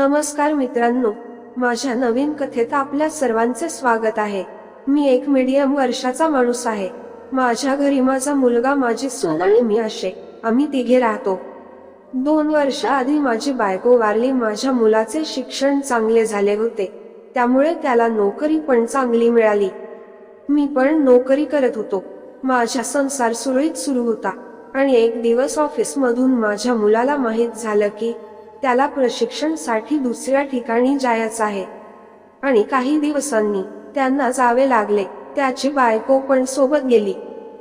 नमस्कार मित्रांनो माझ्या नवीन कथेत आपल्या सर्वांचे स्वागत आहे. मी एक मीडियम वर्षाचा माणूस आहे. माझ्या घरी माझा मुलगा माझी सून आणि मी असे. आम्ही तिघे राहतो. दोन वर्ष आधी माझी बायको वारली. माझ्या मुलाचे शिक्षण चांगले झाले होते. त्यामुळे त्याला नोकरी पण चांगली मिळाली. मी पण नोकरी करत होतो. माझा संसार सुरळीत सुरू होता. आणि एक दिवस ऑफिस मधून माझ्या मुलाला माहीत झालं की त्याला प्रशिक्षणसाठी दुसऱ्या ठिकाणी जायचं आहे. आणि काही दिवसांनी त्यांना जावे लागले. त्याची बायको पण सोबत गेली.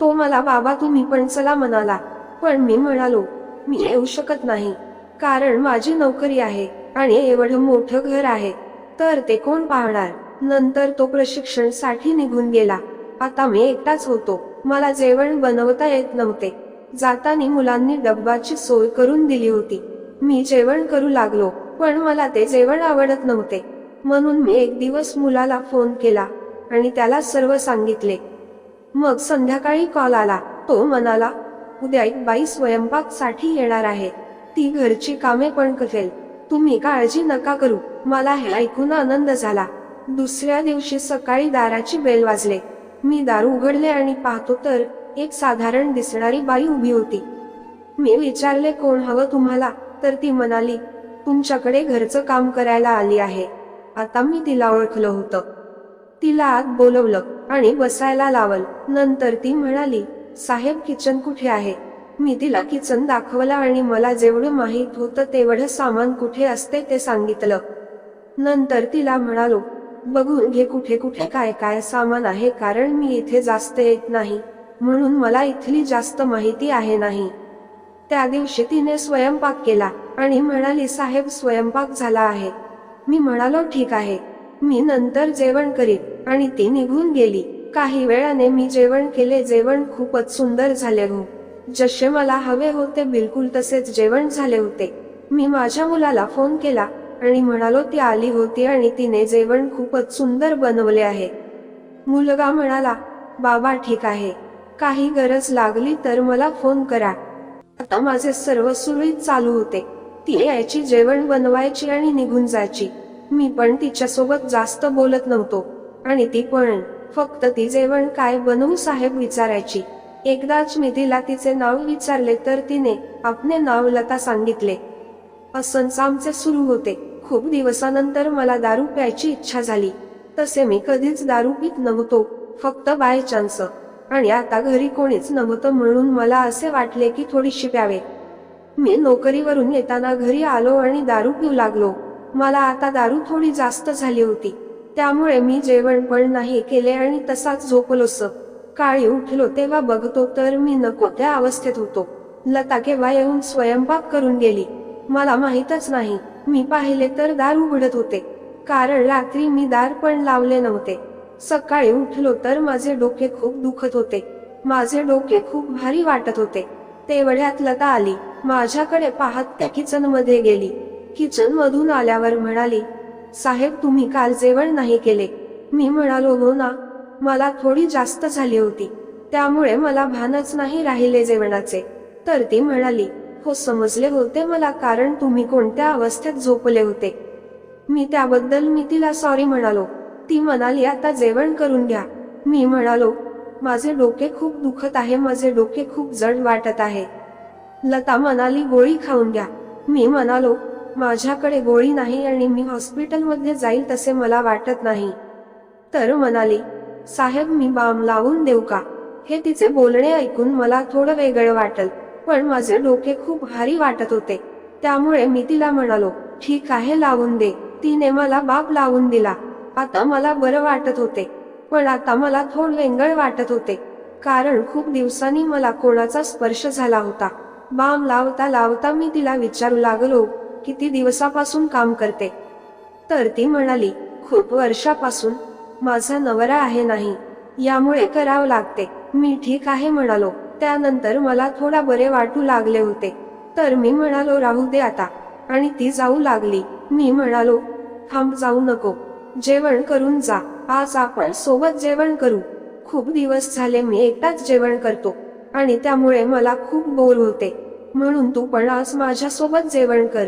तो मला बाबा तुम्ही पण चला म्हणाला. पण मी म्हणालो मी येऊ शकत नाही. कारण माझी नोकरी आहे आणि एवढं मोठं घर आहे. तर ते कोण पाहणार? नंतर तो प्रशिक्षणसाठी निघून गेला. आता मी एकटाच होतो. मला जेवण बनवता येत नव्हते. जाताना मुलांनी डब्बाची सोय करून दिली होती. मी जेवण करू लागलो पण मला ते जेवण आवडत नव्हते. म्हणून मी एक दिवस मुलाला फोन केला आणि त्याला सर्व सांगितले. मग संध्याकाळी कॉल आला. तो म्हणाला उद्या एक बाई स्वयंपाकसाठी येणार आहे. ती घरची कामे पण करेल. तुम्ही काळजी नका करू. मला हे ऐकून आनंद झाला. दुसऱ्या दिवशी सकाळी दाराची बेल वाजले. मी दार उघडले आणि पाहतो तर एक साधारण दिसणारी बाई उभी होती. मी विचारले कोण हवं तुम्हाला? तर ती म्हणाली तुमच्याकडे घरचं काम करायला आली आहे. आता मी तिला ओळखलं होतं. तिला आत बोलवलं आणि बसायला लावल. नंतर ती म्हणाली साहेब किचन कुठे आहे? मी तिला किचन दाखवलं आणि मला जेवढं माहीत होतं तेवढं सामान कुठे असते ते सांगितलं. नंतर तिला म्हणालो बघून घे कुठे कुठे काय काय सामान आहे कारण मी इथे जास्त येत नाही. म्हणून मला इथली जास्त माहिती आहे नाही. त्या दिवशी तिने स्वयंपाक केला आणि म्हणाली साहेब स्वयंपाक झाला आहे. मी म्हणालो ठीक आहे. मी नंतर जेवण करीन. आणि ती निघून गेली. काही वेळाने मी जेवण केले. जेवण खूपच सुंदर झाले हो. जसे मला हवे होते बिलकुल तसेच जेवण झाले होते. मी माझ्या मुलाला फोन केला आणि म्हणालो ती आली होती आणि तिने जेवण खूपच सुंदर बनवले आहे. मुलगा म्हणाला बाबा ठीक आहे. काही गरज लागली तर मला फोन करा. आता माझे सर्व सुरळीत चालू होते. ती यायची जेवण बनवायची आणि निघून जायची. मी पण तिच्यासोबत जास्त बोलत नव्हतो. आणि ती पण फक्त ती जेवण काय बनवू साहेब विचारायची. एकदाच मी तिला तिचे नाव विचारले तर तिने आपले नाव लता सांगितले. असंच आमचे सुरू होते. खूप दिवसानंतर मला दारू प्यायची इच्छा झाली. तसे मी कधीच दारू पित नव्हतो. फक्त बाय चान्स. आणि आता घरी कोणीच नव्हतं म्हणून मला असे वाटले की थोडीशी प्यावे. मी नोकरीवरून येताना घरी आलो आणि दारू पिऊ लागलो. मला आता दारू थोडी जास्त झाली होती. त्यामुळे मी जेवण पण नाही केले आणि तसाच झोपलोस. काळी उठलो तेव्हा बघतो तर मी नको त्या अवस्थेत होतो. लता केव्हा येऊन स्वयंपाक करून गेली. मला माहीतच नाही. मी पाहिले तर दार उघडत होते. कारण रात्री मी दार पण लावले नव्हते. सकाळी उठलो तर माझे डोके खूप दुखत होते. माझे डोके खूप भारी वाटत होते. तेवढ्यात लता आली माझ्याकडे पाहत त्या किचनमध्ये गेली. किचन मधून आल्यावर म्हणाली साहेब तुम्ही काल जेवण नाही केले. मी म्हणालो हो ना मला थोडी जास्त झाली होती. त्यामुळे मला भानच नाही राहिले जेवणाचे. तर ती म्हणाली हो समजले होते मला कारण तुम्ही कोणत्या अवस्थेत झोपले होते. मी त्याबद्दल मी तिला सॉरी म्हणालो. ती म्हणाली आता जेवण करून घ्या. मी म्हणालो माझे डोके खूप दुखत आहे माझे डोके खूप जड वाटत आहे. लता म्हणाली गोळी खाऊन घ्या. मी म्हणालो माझ्याकडे गोळी नाही आणि मी हॉस्पिटलमध्ये जाईल तसे मला वाटत नाही. तर म्हणाली साहेब मी बाम लावून देऊ का? हे तिचे बोलणे ऐकून मला थोडं वेगळं वाटल पण माझे डोके खूप भारी वाटत होते. त्यामुळे मी तिला म्हणालो ठीक आहे लावून दे. तिने मला बाप लावून दिला. आता मला बरं वाटत होते. पण आता मला थोड वेंगळ वाटत होते. कारण खूप दिवसांनी मला कोणाचा स्पर्श झाला होता. बाम लावता लावता मी तिला विचारू लागलो किती दिवसापासून काम करते. तर ती म्हणाली खूप वर्षापासून माझा नवरा आहे नाही. यामुळे करावं लागते. मी ठीक आहे म्हणालो. त्यानंतर मला थोडा बरे वाटू लागले होते. तर मी म्हणालो राहू दे आता. आणि ती जाऊ लागली. मी म्हणालो थांब जाऊ नको. जेवण करून जा. आज आपण सोबत जेवण करू. खूप दिवस झाले मी एकटाच जेवण करतो आणि त्यामुळे मला खूप बोर होते. म्हणून तू पण आज माझ्या सोबत जेवण कर.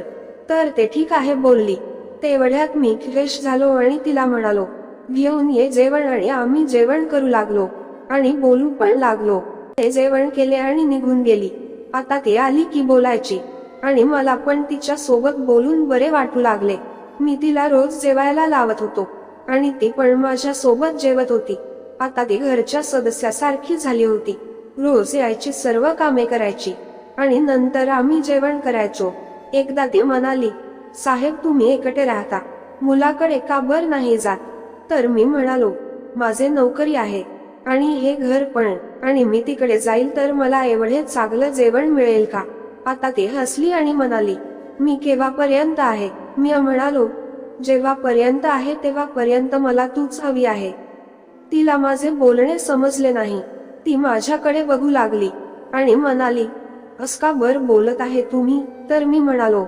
तर ते ठीक आहे बोलली. तेवढ्यात मी फ्रेश झालो आणि तिला म्हणालो घेऊन ये जेवण आणि आम्ही जेवण करू लागलो. आणि बोलू पण लागलो. ते जेवण केले आणि निघून गेली. आता ती आली की बोलायची. आणि मला पण तिच्या सोबत बोलून बरे वाटू लागले. मी तिला रोज जेवायला लावत होतो. आणि ती पण माझ्या सोबत जेवत होती. आता ती घरच्या सदस्यासारखी झाली होती. रोज यायची सर्व कामे करायची. आणि नंतर आम्ही जेवण करायचो. एकदा ती म्हणाली साहेब तुम्ही एकटे राहता. मुलाकडे का बर नाही जात? तर मी म्हणालो माझे नोकरी आहे. आणि हे घर पण. आणि मी तिकडे जाईल तर मला एवढे चांगलं जेवण मिळेल का? आता ती हसली आणि म्हणाली मी केव्हापर्यंत आहे? मी म्हणालो जेव्हापर्यंत आहे तेव्हापर्यंत मला तूच हवी आहे. तिला माझे बोलणे समजले नाही. ती माझ्याकडे बघू लागली आणि म्हणाली अस का बर बोलत आहे तुम्ही? तर मी म्हणालो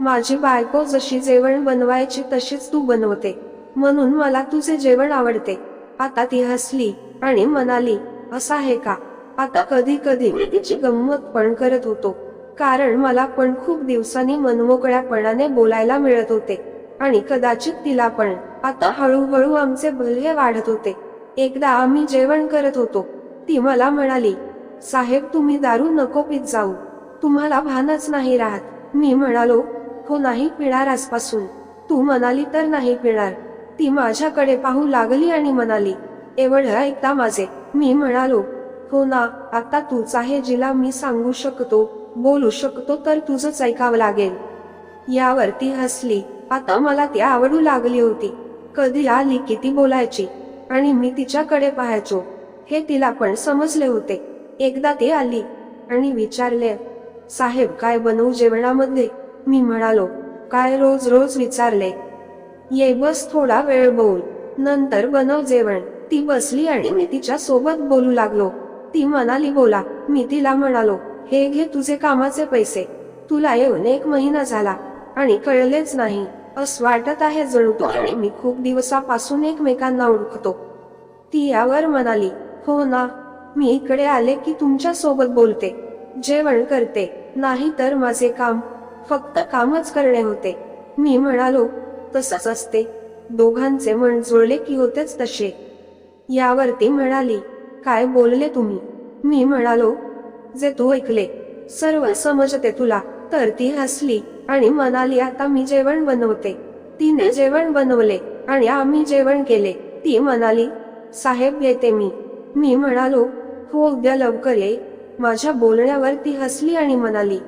माझी बायको जशी जेवण बनवायची तशीच तू बनवते. म्हणून मला तुझे जेवण आवडते. आता ती हसली आणि म्हणाली असं आहे का? आता कधी कधी मी तिची गंमत पण करत होतो. कारण मला पण खूप दिवसांनी मनमोकळ्यापणाने बोलायला मिळत होते. आणि कदाचित तिला पण. आता हळूहळू आमचे भल्य वाढत होते. एकदा आम्ही जेवण करत होतो. ती मला म्हणाली साहेब तुम्ही दारू नको पित जाऊ. तुम्हाला भानच नाही राहत. मी म्हणालो हो नाही पिणार आजपासून. तू म्हणाली तर नाही पिणार. ती माझ्याकडे पाहू लागली आणि म्हणाली एवढं ऐकता माझे. मी म्हणालो हो ना आता तूच आहे जिला मी सांगू शकतो. बोलू शकतो तर तुझंच ऐकावं लागेल. यावर ती हसली. आता मला ती आवडू लागली होती. कधी आली की ती बोलायची. आणि मी तिच्याकडे पाहायचो. हे तिला पण समजले होते. एकदा ती आली. आणि विचारले साहेब काय बनवू जेवणामध्ये? मी म्हणालो काय रोज रोज विचारले. ये बस थोडा वेळ बोल. नंतर बनव जेवण. ती बसली आणि मी तिच्या सोबत बोलू लागलो. ती म्हणाली बोला. मी तिला म्हणालो हे घे तुझे कामाचे पैसे. तुला येऊन एक महिना झाला आणि कळलेच नाही. असं वाटत आहे जणू तू आणि मी खूप दिवसापासून एकमेकांना ओळखतो. ती यावर म्हणाली हो ना मी इकडे आले की तुमच्यासोबत बोलते. जेवण करते नाही तर माझे काम फक्त कामच करणे होते. मी म्हणालो तसंच असते. दोघांचे मन जुळले की होतेच तसे. यावर ती म्हणाली काय बोलले तुम्ही? मी म्हणालो जे तू ऐकले सर्व समजते तुला. तर ती हसली आणि म्हणाली आता मी जेवण बनवते. तिने जेवण बनवले आणि आम्ही जेवण केले. ती म्हणाली साहेब येते मी. मी म्हणालो हो उद्या लवकर ये. माझ्या बोलण्यावर ती हसली आणि म्हणाली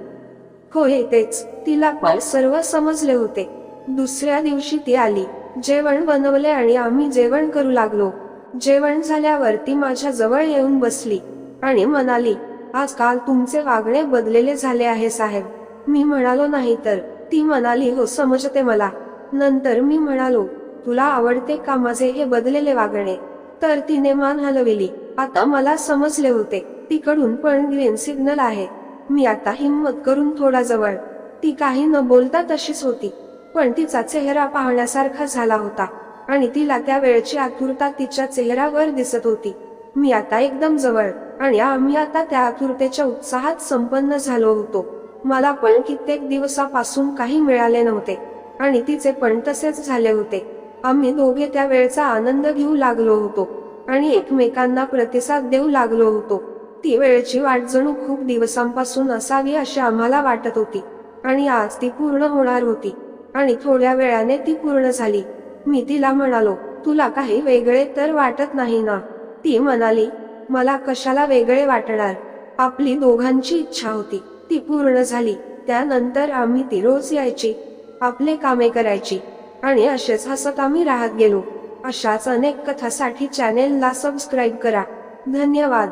हो येतेच. तिला पण सर्व समजले होते. दुसऱ्या दिवशी ती आली जेवण बनवले आणि आम्ही जेवण करू लागलो. जेवण झाल्यावर ती माझ्या जवळ येऊन बसली आणि म्हणाली आजकाल तुमचे वागणे बदलेले झाले आहे साहेब. मी म्हणालो नाही तर. ती म्हणाली हो समजते मला. नंतर मी म्हणालो तुला आवडते का माझे हे बदलेले वागणे? तर तिने मान हलविली. आता मला समजले होते. तिकडून पण ग्रीन सिग्नल आहे. मी आता हिंमत करून थोडा जवळ. ती काही न बोलता तशीच होती. पण तिचा चेहरा पाहण्यासारखा झाला होता आणि तिला त्या वेळची आतुरता तिच्या चेहऱ्यावर दिसत होती. मी आता एकदम जवळ. आणि आम्ही आता त्या आतुरतेच्या उत्साहात संपन्न झालो होतो. मला पण कित्येक दिवसापासून काही मिळाले नव्हते आणि तिचे पण तसेच झाले होते. आम्ही दोघे त्या वेळचा आनंद घेऊ लागलो होतो आणि एकमेकांना प्रतिसाद देऊ लागलो होतो. ती वेळची वाट जणू खूप दिवसांपासून असावी अशी आम्हाला वाटत होती आणि आज ती पूर्ण होणार होती आणि थोड्या वेळाने ती पूर्ण झाली. मी तिला म्हणालो तुला काही वेगळे तर वाटत नाही ना? ती म्हणाली मला कशाला वेगळे वाटणार? आपली दोघांची इच्छा होती. ती पूर्ण झाली. त्यानंतर आम्ही ती रोज यायची आपले कामे करायची आणि असेच हसत आम्ही राहत गेलो. अशाच अनेक कथासाठी चॅनेलला सबस्क्राईब करा. धन्यवाद.